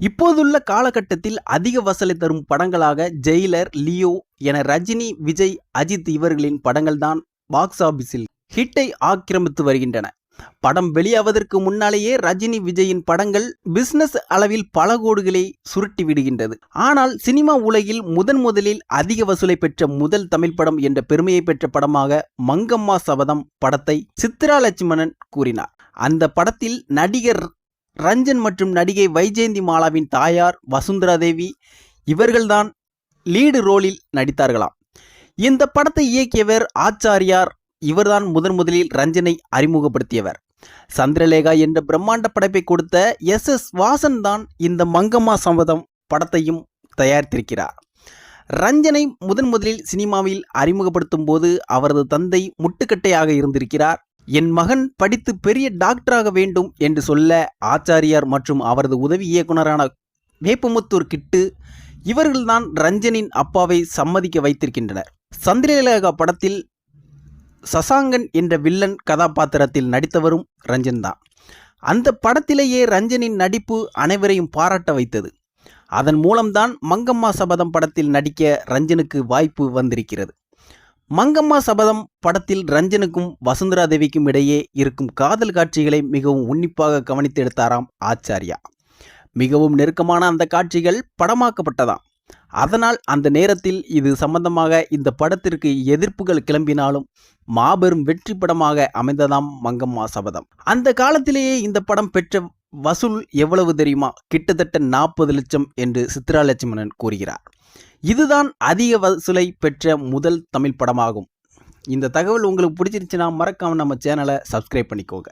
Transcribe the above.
இப்போதுள்ள காலகட்டத்தில் அதிக வசூலை தரும் படங்களாக ஜெயிலர் லியோ என ரஜினி விஜய் அஜித் இவர்களின் படங்கள்தான் பாக்ஸ் ஆபீஸில் ஹிட்டை ஆக்கிரமித்து வருகின்றன. படம் வெளியாவதற்கு முன்னாலேயே ரஜினி விஜயின் படங்கள் பிசினஸ் அளவில் பல கோடுகளை சுருட்டி விடுகின்றது. ஆனால் சினிமா உலகில் முதன் முதலில் அதிக வசூலை பெற்ற முதல் தமிழ் படம் என்ற பெருமையை பெற்ற படமாக மங்கம்மா சபதம் படத்தை சித்ரா லட்சுமணன் கூறினார். அந்த படத்தில் நடிகர் ரஞ்சன் மற்றும் நடிகை வைஜெயந்தி மாலாவின் தாயார் வசுந்தரா தேவி இவர்கள்தான் லீடு ரோலில் நடித்தார்களாம். இந்த படத்தை இயக்கியவர் ஆச்சாரியார். இவர்தான் முதன் முதலில் ரஞ்சனை அறிமுகப்படுத்தியவர். சந்திரலேகா என்ற பிரம்மாண்ட படைப்பை கொடுத்த எஸ் எஸ் வாசன் தான் இந்த மங்கம்மா சம்மதம் படத்தையும் தயாரித்திருக்கிறார். ரஞ்சனை முதன் முதலில் சினிமாவில் அறிமுகப்படுத்தும் போது அவரது தந்தை முட்டுக்கட்டையாக இருந்திருக்கிறார். என் மகன் படித்து பெரிய டாக்டராக வேண்டும் என்று சொல்ல ஆச்சாரியார் மற்றும் அவரது உதவி இயக்குனரான வேப்பமுத்தூர் கிட்டு இவர்கள்தான் ரஞ்சனின் அப்பாவை சம்மதிக்க வைத்திருக்கின்றனர். சந்திரலேகா படத்தில் சசாங்கன் என்ற வில்லன் கதாபாத்திரத்தில் நடித்தவரும் ரஞ்சன் தான் அந்த படத்திலேயே ரஞ்சனின் நடிப்பு அனைவரையும் பாராட்ட வைத்தது. அதன் மூலம்தான் மங்கம்மா சபதம் படத்தில் நடிக்க ரஞ்சனுக்கு வாய்ப்பு வந்திருக்கிறது. மங்கம்மா சபதம் படத்தில் ரஞ்சனுக்கும் வசுந்தரா தேவிக்கும் இடையே இருக்கும் காதல் காட்சிகளை மிகவும் உன்னிப்பாக கவனித்து எடுத்தாராம் ஆச்சாரியா. மிகவும் நெருக்கமான அந்த காட்சிகள் படமாக்கப்பட்டதாம். அதனால் அந்த நேரத்தில் இது சம்பந்தமாக இந்த படத்திற்கு எதிர்ப்புகள் கிளம்பினாலும் மாபெரும் வெற்றி படமாக அமைந்ததாம் மங்கம்மா சபதம். அந்த காலத்திலேயே இந்த படம் பெற்ற வசூல் எவ்வளவு தெரியுமா? கிட்டத்தட்ட நாற்பது லட்சம் என்று சித்ரா லட்சுமணன் கூறுகிறார். இதுதான் அதிக வசூலை பெற்ற முதல் தமிழ் படமாகும். இந்த தகவல் உங்களுக்கு பிடிச்சிருச்சுன்னா மறக்காமல் நம்ம சேனலை சப்ஸ்கிரைப் பண்ணிக்கோங்க.